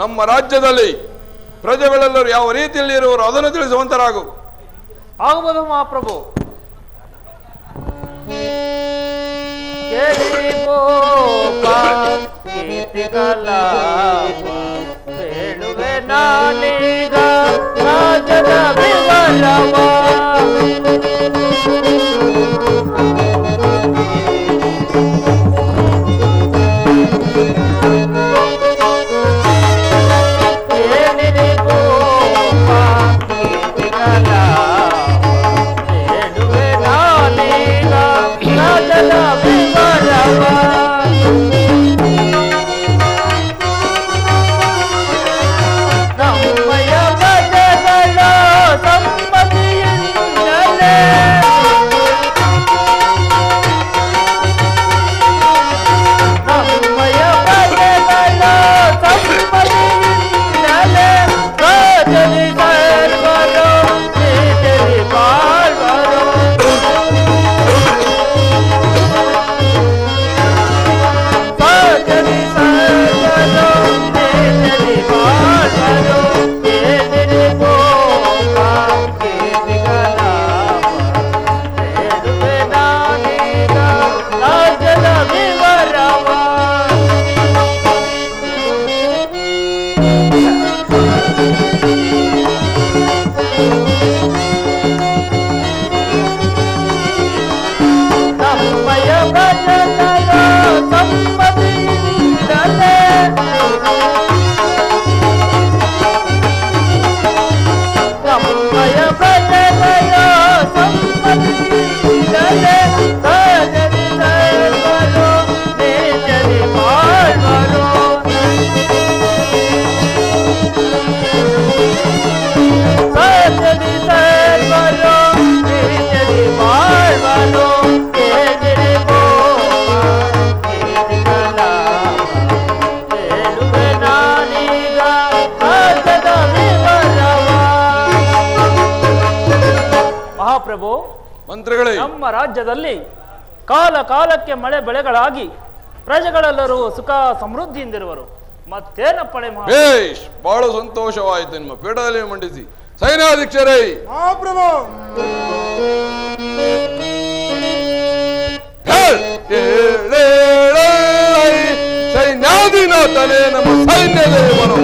ನಮ್ಮ ರಾಜ್ಯದಲ್ಲಿ ಪ್ರಜೆಗಳೆಲ್ಲರೂ ಯಾವ ರೀತಿಯಲ್ಲಿ ಇರುವರು ಅದನ್ನು ತಿಳಿಸುವಂತರಾಗು. ಆಗಬಹುದು ಮಹಾಪ್ರಭು. ಹೇಳುವೆ ನಾನೀಗ ರಾಜದ ವಿಮಲವ ಮಂತ್ರಿಗಳೇ. ನಮ್ಮ ರಾಜ್ಯದಲ್ಲಿ ಕಾಲ ಕಾಲಕ್ಕೆ ಮಳೆ ಬೆಳೆಗಳಾಗಿ ಪ್ರಜೆಗಳೆಲ್ಲರೂ ಸುಖ ಸಮೃದ್ಧಿಯಿಂದಿರುವರು. ಮತ್ತೇನಪ್ಪಳೆ ಬಹಳ ಸಂತೋಷವಾಯಿತು ನಿಮ್ಮ ಪೀಠದಲ್ಲಿ ಮಂಡಿಸಿ. ಸೈನಾಧ್ಯಕ್ಷರೇ ಮಹಾಪ್ರಭು! ತಲೆ ನಮ್ಮ ಸೈನ್ಯದೇ ಮನೋ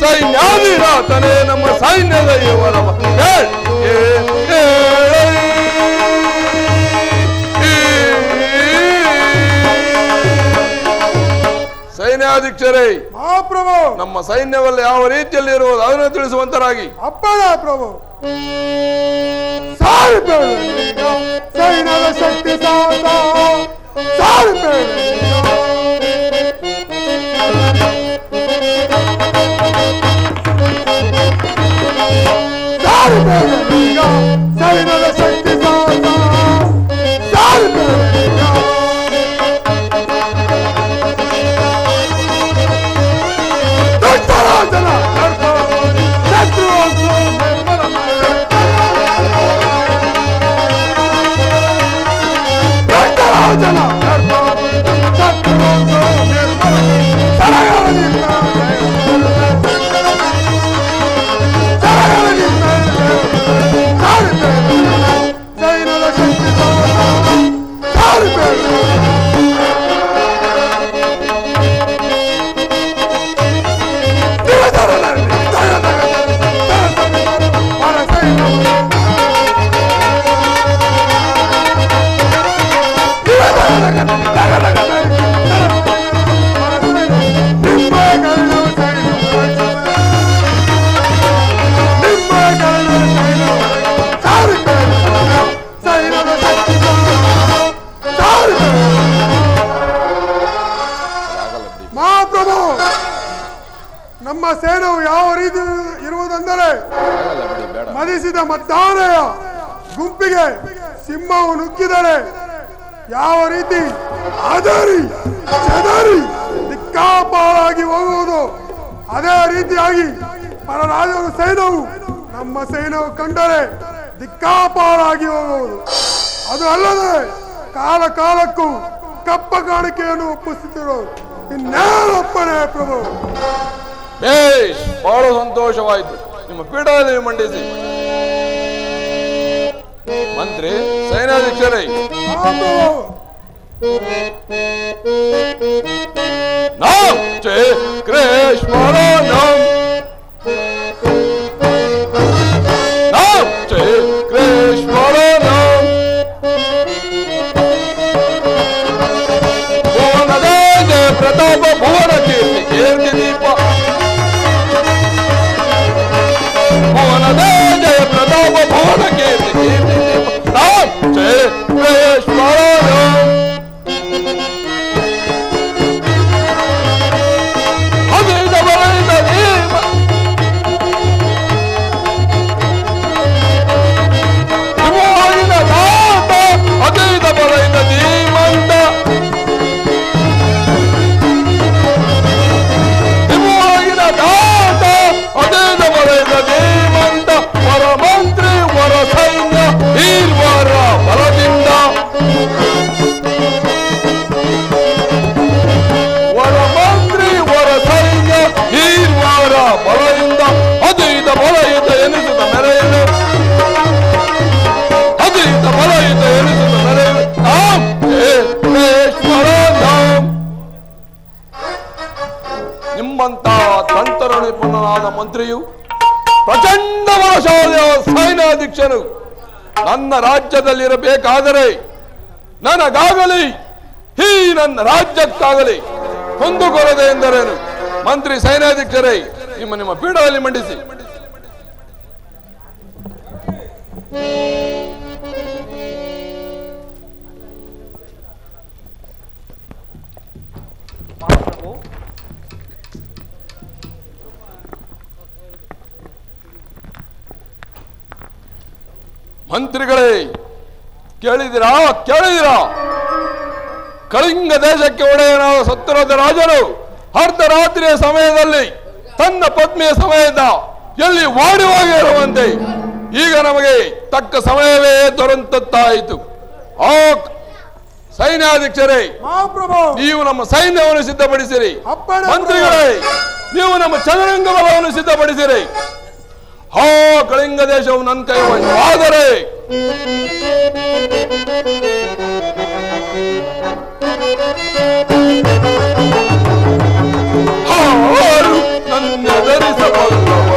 ಕೇಳೆಯವರ ನಮ್ಮ ಸೈನ್ಯದ ಕೇಳೈ. ಸೈನ್ಯಾಧೀಕ್ಷರೇ ಮಹಾಪ್ರಭು! ನಮ್ಮ ಸೈನ್ಯವಲ್ಲಿ ಯಾವ ರೀತಿಯಲ್ಲಿ ಇರುವುದು ಅದನ್ನು ತಿಳಿಸುವಂತರಾಗಿ. ಅಪ್ಪಣ ಪ್ರಭು! ಸೈನ್ಯದ ಶಕ್ತಿ ಸಾಧ ಸಾರಿಬೇಡ ಸಾರಿಬೇಡ ಸೈನ್ಯದ ಶಕ್ತಿ ಸಾತ ಸಾರಿಬೇಡ ರೀತಿಯಾಗಿ ಪರರಾಜರ ಸೈನ್ಯವು ನಮ್ಮ ಸೈನ್ಯವು ಕಂಡರೆ ದಿಕ್ಕಾಪಾರಾಗಿ ಹೋಗುವುದು. ಅದು ಅಲ್ಲದೆ ಕಾಲ ಕಾಲಕ್ಕೂ ಕಪ್ಪ ಕಾಣಿಕೆಯನ್ನು ಒಪ್ಪಿಸುತ್ತಿರುವುದು ಇನ್ನೇನಪ್ಪನೇ ಪ್ರಭು? ಬೇಷ್ ಬಹಳ ಸಂತೋಷವಾಯಿತು. ನಿಮ್ಮ ಪೀಠದಲ್ಲಿ ಮಂಡಿಸಿ. ಮಂತ್ರಿ ಸೈನಾಧ್ಯಕ್ಷರೇ ನಾ ನಾಂ ಚೇ ನನಗಾಗಲಿ ಈ ನನ್ನ ರಾಜ್ಯಕ್ಕಾಗಲಿ. ಕುಂದುಕೊರದೆ ಎಂದರೇನು? ಮಂತ್ರಿ, ಸೈನ್ಯಾಧ್ಯಕ್ಷರೇ, ನಿಮ್ಮ ನಿಮ್ಮ ಪೀಠದಲ್ಲಿ ಮಂಡಿಸಿ. ಮಂತ್ರಿಗಳೇ, ಕೇಳಿದಿರಾ? ಕೇಳಿದಿರಾ? ಕಳಿಂಗ ದೇಶಕ್ಕೆ ಒಡೆಯನಾದ ಸತ್ತರದ ರಾಜನು ಅರ್ಧರಾತ್ರಿಯ ಸಮಯದಲ್ಲಿ ತನ್ನ ಪತ್ನಿಯ ಸಮಯದ ಎಲ್ಲಿ ಓಡಿ ಹೋಗಿರುವಂತೆ ಈಗ ನಮಗೆ ತಕ್ಕ ಸಮಯವೇ ದೊರೆತಂತಾಯಿತು. ಆ ಸೈನ್ಯಾಧ್ಯಕ್ಷರೇ ನೀವು ನಮ್ಮ ಸೈನ್ಯವನ್ನು ಸಿದ್ಧಪಡಿಸಿರಿ. ಮಂತ್ರಿಗಳೇ ನೀವು ನಮ್ಮ ಚದುರಂಗ ಬಲವನ್ನು ಸಿದ್ಧಪಡಿಸಿರಿ. ಹೋ ಕಳಿಂಗ ದೇಶವು ನನ್ನ ಕೈ ಆದರೆ ಹಾರು ನನ್ನ ಧರಿಸಬಲ್ಲವರು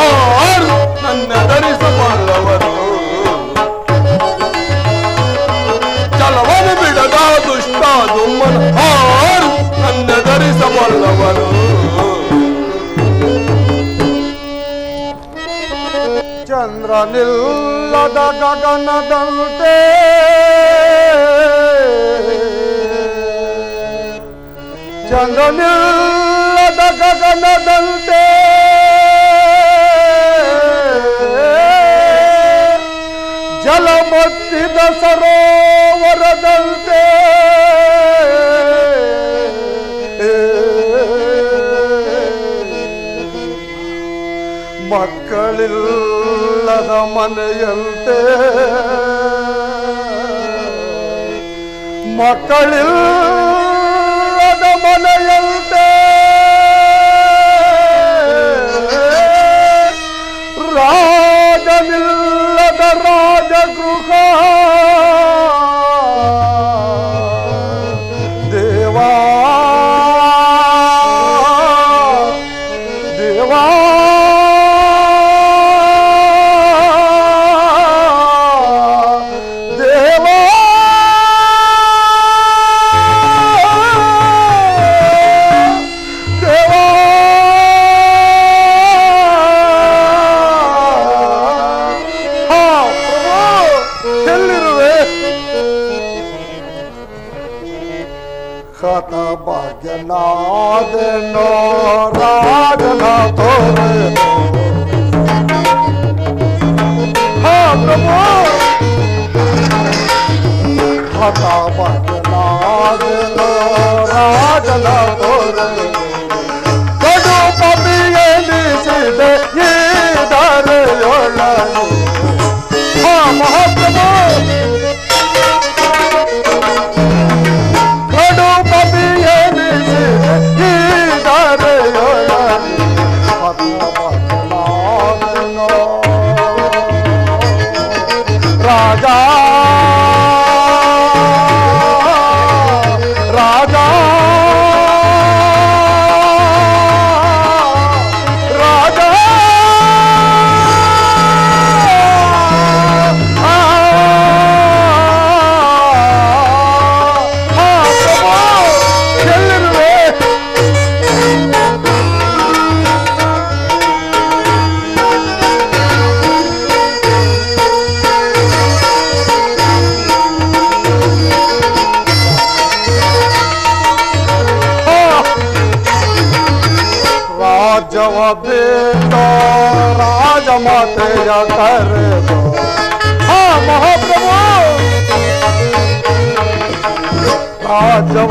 ಆರು ನನ್ನ ಧರಿಸಬಲ್ಲವರು. ಚಲವನು ಬಿಡದ ದುಷ್ಟ ದುಮ್ಮನ ಆರು ನನ್ನ ಧರಿಸಬಲ್ಲವರು. ಚಂದ್ರ ಗಗನದಂತೆ ಚಂದ್ರ ಗಗನದಂತೆ ಜಲಮತ್ತಿದ ಸರೋವರದಂತೆ ಮಕ್ಕಳಿಲ್ಲದ ಮನೆಯಂತೆ ಮಕ್ಕಳಿಲ್ಲದ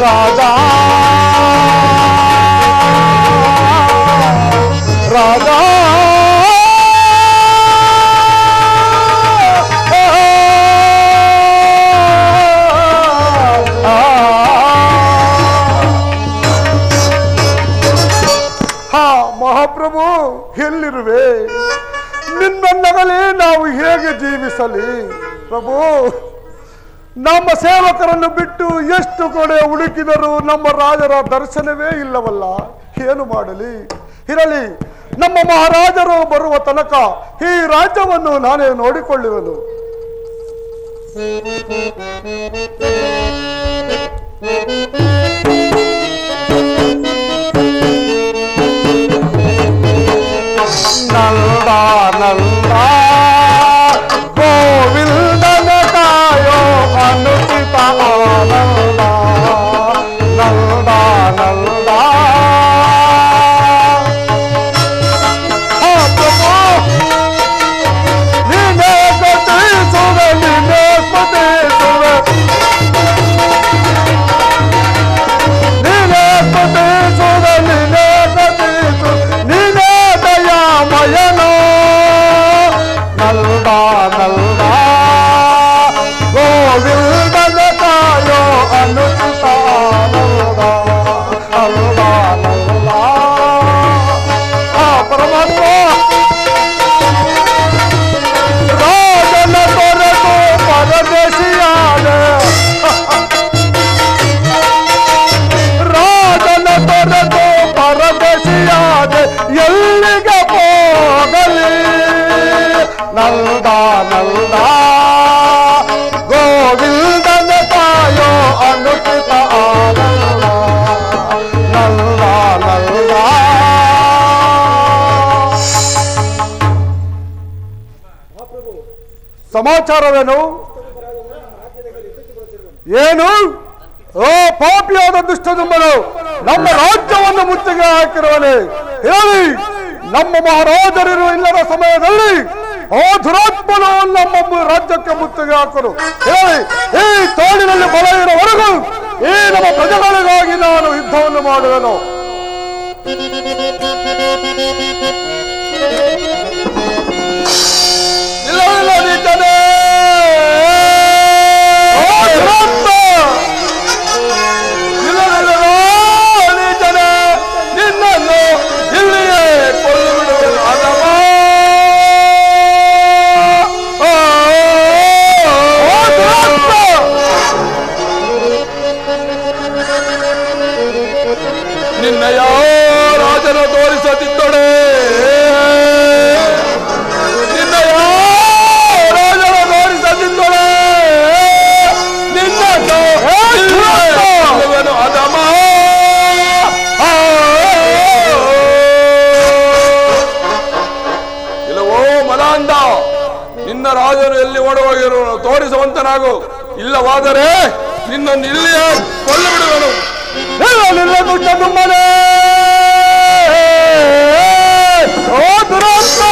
ರಾಜ. ರಾಜ. ಹಾ ಮಹಾಪ್ರಭು ಎಲ್ಲಿರುವೆ? ನಿನ್ನ ನಗಲೇ ನಾವು ಹೇಗೆ ಜೀವಿಸಲಿ? ಪ್ರಭು, ನಮ್ಮ ಸೇವಕರನ್ನು ಬಿಟ್ಟು ಎಷ್ಟು ಕಡೆ ಹುಡುಕಿದರೂ ನಮ್ಮ ರಾಜರ ದರ್ಶನವೇ ಇಲ್ಲವಲ್ಲ? ಏನು ಮಾಡಲಿ? ಇರಲಿ, ನಮ್ಮ ಮಹಾರಾಜರು ಬರುವ ತನಕ ಈ ರಾಜ್ಯವನ್ನು ನಾನೇ ನೋಡಿಕೊಳ್ಳುವೆನು. ನಂದ ಗೋಪಾನಂದ ಗೋವಿಂದನ ತಾಯೋ ಅನುಕೃತ ಆನಂದ. ಸಮಾಚಾರವೇನು? ಏನು? ಓ, ಪಾಪಿಯಾದ ದುಷ್ಟ ದುಂಬರು ನಮ್ಮ ರಾಜ್ಯವನ್ನು ಮುತ್ತಿಗೆ ಹಾಕಿರುವನೇ ಹೇಳಿ, ನಮ್ಮ ಮಹಾರಾಜರಿರುವ ಇಲ್ಲದ ಸಮಯದಲ್ಲಿ ಆ ದುರಾತ್ಮನವನ್ನು ನಮ್ಮ ರಾಜ್ಯಕ್ಕೆ ಮುತ್ತಿಗೆ ಹಾಕರು ಹೇಳಿ, ಈ ತೋಡಿನಲ್ಲಿ ಬಲ ಇರುವವರೆಗೂ ಈ ನಮ್ಮ ಪ್ರಜೆಗಳಿಗಾಗಿ ನಾನು ಯುದ್ಧವನ್ನು ಮಾಡುವೆನು. ಮುಕ್ತರಾಗು ಇಲ್ಲವಾದರೆ ನಿನ್ನ ನಿಲ್ಲಿಯ ಕೊಲ್ಲು ಬಿಡುವನು ದುಡ್ಡ ತುಂಬನೇ ಓ ದುರಾತ್ಮ.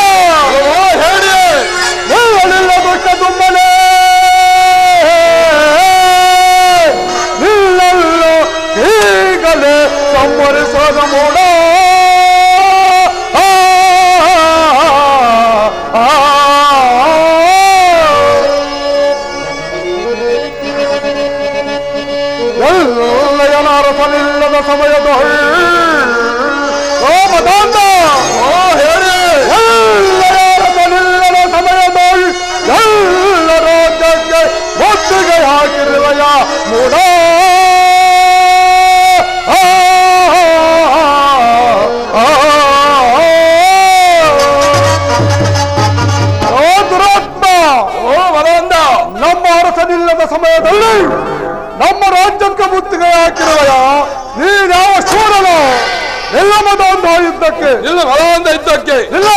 ನಿಲ್ಲಾಮದ ಒಂದು ಯುದ್ಧಕ್ಕೆ ನಿಲ್ಲ ಬಲವಂತ ಯುದ್ಧಕ್ಕೆ ನಿಲ್ಲ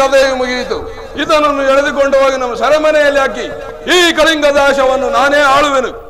ಕಥೆ ಮುಗಿಯಿತು. ಇದನ್ನು ಎಳೆದುಕೊಂಡು ಹೋಗಿ ನಮ್ಮ ಸರಮನೆಯಲ್ಲಿ ಹಾಕಿ ಈ ಕಳಿಂಗ ದಾಶವನ್ನು ನಾನೇ ಆಳುವೆನು.